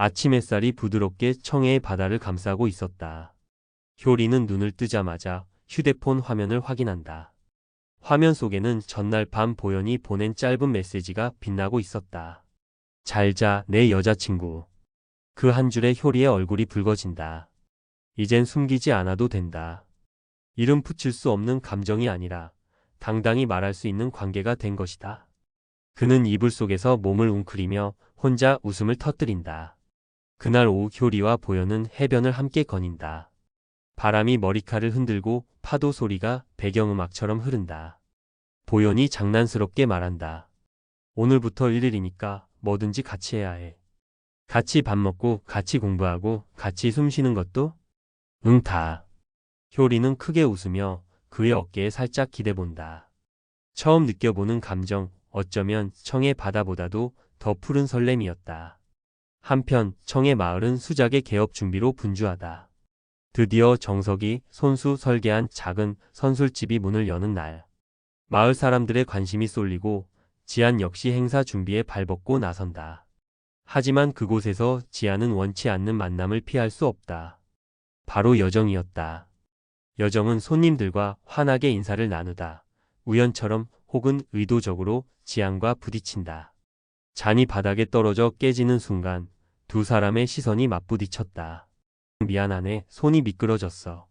아침 햇살이 부드럽게 청해의 바다를 감싸고 있었다. 효리는 눈을 뜨자마자 휴대폰 화면을 확인한다. 화면 속에는 전날 밤 보현이 보낸 짧은 메시지가 빛나고 있었다. 잘 자, 내 여자친구. 그 한 줄에 효리의 얼굴이 붉어진다. 이젠 숨기지 않아도 된다. 이름 붙일 수 없는 감정이 아니라 당당히 말할 수 있는 관계가 된 것이다. 그는 이불 속에서 몸을 웅크리며 혼자 웃음을 터뜨린다. 그날 오후 효리와 보현은 해변을 함께 거닌다. 바람이 머리칼을 흔들고 파도 소리가 배경음악처럼 흐른다. 보현이 장난스럽게 말한다. 오늘부터 1일이니까 뭐든지 같이 해야 해. 같이 밥 먹고 같이 공부하고 같이 숨 쉬는 것도? 응 다. 효리는 크게 웃으며 그의 어깨에 살짝 기대본다. 처음 느껴보는 감정, 어쩌면 청의 바다보다도 더 푸른 설렘이었다. 한편 청의 마을은 수작의 개업 준비로 분주하다. 드디어 정석이 손수 설계한 작은 선술집이 문을 여는 날. 마을 사람들의 관심이 쏠리고 지안 역시 행사 준비에 발벗고 나선다. 하지만 그곳에서 지안은 원치 않는 만남을 피할 수 없다. 바로 여정이었다. 여정은 손님들과 환하게 인사를 나누다 우연처럼 혹은 의도적으로 지안과 부딪힌다. 잔이 바닥에 떨어져 깨지는 순간 두 사람의 시선이 맞부딪혔다. 미안하네, 손이 미끄러졌어.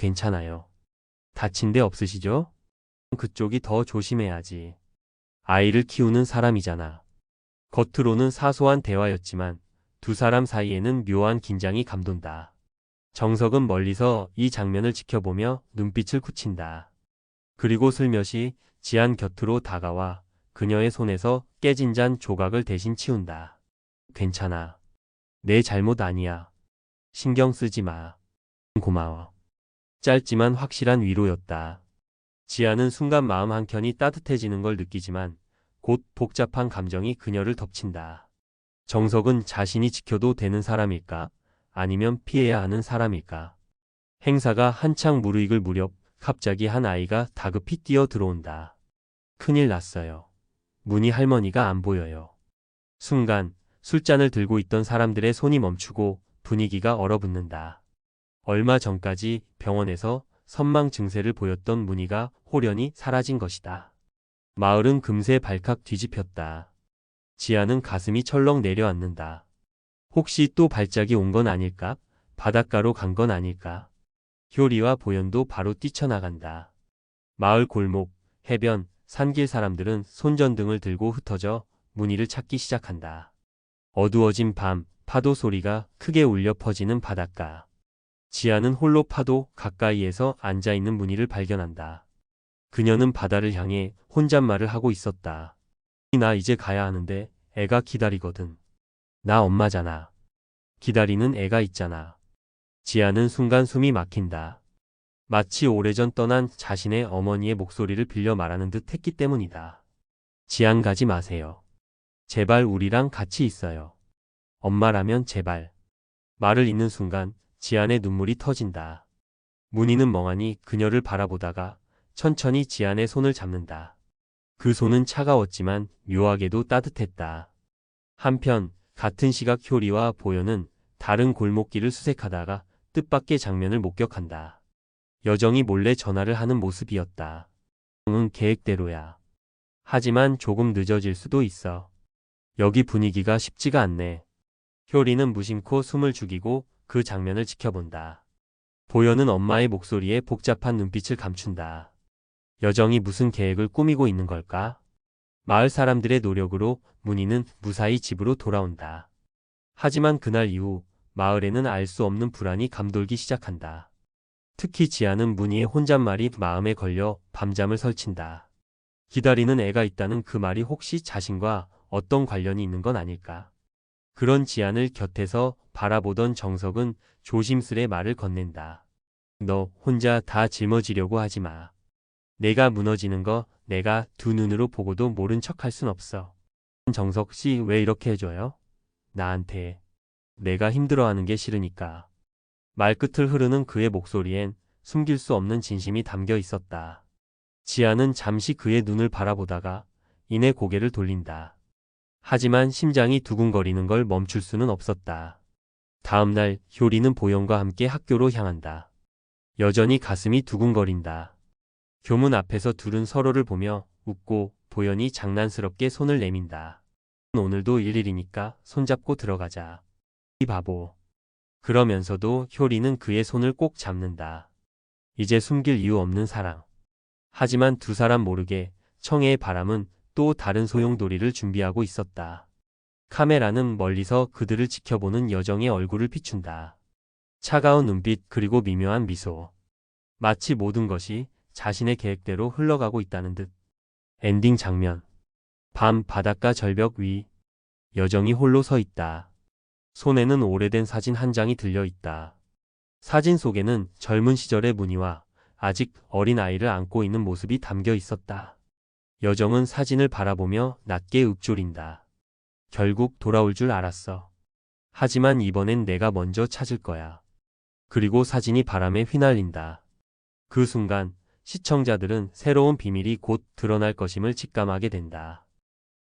괜찮아요. 다친 데 없으시죠? 그쪽이 더 조심해야지. 아이를 키우는 사람이잖아. 겉으로는 사소한 대화였지만 두 사람 사이에는 묘한 긴장이 감돈다. 정석은 멀리서 이 장면을 지켜보며 눈빛을 굳힌다. 그리고 슬며시 지안 곁으로 다가와 그녀의 손에서 깨진 잔 조각을 대신 치운다. 괜찮아. 내 잘못 아니야. 신경 쓰지 마. 고마워. 짧지만 확실한 위로였다. 지아는 순간 마음 한켠이 따뜻해지는 걸 느끼지만 곧 복잡한 감정이 그녀를 덮친다. 정석은 자신이 지켜도 되는 사람일까? 아니면 피해야 하는 사람일까? 행사가 한창 무르익을 무렵 갑자기 한 아이가 다급히 뛰어 들어온다. 큰일 났어요. 문희 할머니가 안 보여요. 순간 술잔을 들고 있던 사람들의 손이 멈추고 분위기가 얼어붙는다. 얼마 전까지 병원에서 선망 증세를 보였던 문희가 호련히 사라진 것이다. 마을은 금세 발칵 뒤집혔다. 지아는 가슴이 철렁 내려앉는다. 혹시 또 발작이 온 건 아닐까? 바닷가로 간 건 아닐까? 효리와 보현도 바로 뛰쳐나간다. 마을 골목, 해변, 산길 사람들은 손전등을 들고 흩어져 문희를 찾기 시작한다. 어두워진 밤, 파도 소리가 크게 울려 퍼지는 바닷가. 지아는 홀로 파도 가까이에서 앉아있는 문희를 발견한다. 그녀는 바다를 향해 혼잣말을 하고 있었다. 나 이제 가야 하는데 애가 기다리거든. 나 엄마잖아. 기다리는 애가 있잖아. 지아는 순간 숨이 막힌다. 마치 오래전 떠난 자신의 어머니의 목소리를 빌려 말하는 듯 했기 때문이다. 지안 가지 마세요. 제발 우리랑 같이 있어요. 엄마라면 제발. 말을 잇는 순간 지안의 눈물이 터진다. 문희는 멍하니 그녀를 바라보다가 천천히 지안의 손을 잡는다. 그 손은 차가웠지만 묘하게도 따뜻했다. 한편 같은 시각 효리와 보현은 다른 골목길을 수색하다가 뜻밖의 장면을 목격한다. 여정이 몰래 전화를 하는 모습이었다. 응 계획대로야. 하지만 조금 늦어질 수도 있어. 여기 분위기가 쉽지가 않네. 효리는 무심코 숨을 죽이고 그 장면을 지켜본다. 보현은 엄마의 목소리에 복잡한 눈빛을 감춘다. 여정이 무슨 계획을 꾸미고 있는 걸까? 마을 사람들의 노력으로 문희는 무사히 집으로 돌아온다. 하지만 그날 이후 마을에는 알 수 없는 불안이 감돌기 시작한다. 특히 지아는 문희의 혼잣말이 마음에 걸려 밤잠을 설친다. 기다리는 애가 있다는 그 말이 혹시 자신과 어떤 관련이 있는 건 아닐까? 그런 지안을 곁에서 바라보던 정석은 조심스레 말을 건넨다. 너 혼자 다 짊어지려고 하지 마. 내가 무너지는 거 내가 두 눈으로 보고도 모른 척 할 순 없어. 정석 씨 왜 이렇게 해줘요? 나한테. 내가 힘들어하는 게 싫으니까. 말끝을 흐르는 그의 목소리엔 숨길 수 없는 진심이 담겨 있었다. 지아는 잠시 그의 눈을 바라보다가 이내 고개를 돌린다. 하지만 심장이 두근거리는 걸 멈출 수는 없었다. 다음 날 효리는 보영과 함께 학교로 향한다. 여전히 가슴이 두근거린다. 교문 앞에서 둘은 서로를 보며 웃고 보현이 장난스럽게 손을 내민다. 오늘도 일일이니까 손잡고 들어가자. 이 바보. 그러면서도 효리는 그의 손을 꼭 잡는다. 이제 숨길 이유 없는 사랑. 하지만 두 사람 모르게 청해의 바람은 또 다른 소용돌이를 준비하고 있었다. 카메라는 멀리서 그들을 지켜보는 여정의 얼굴을 비춘다. 차가운 눈빛 그리고 미묘한 미소. 마치 모든 것이 자신의 계획대로 흘러가고 있다는 듯. 엔딩 장면. 밤 바닷가 절벽 위. 여정이 홀로 서 있다. 손에는 오래된 사진 한 장이 들려 있다. 사진 속에는 젊은 시절의 무늬와 아직 어린 아이를 안고 있는 모습이 담겨 있었다. 여정은 사진을 바라보며 낮게 읊조린다. 결국 돌아올 줄 알았어. 하지만 이번엔 내가 먼저 찾을 거야. 그리고 사진이 바람에 휘날린다. 그 순간 시청자들은 새로운 비밀이 곧 드러날 것임을 직감하게 된다.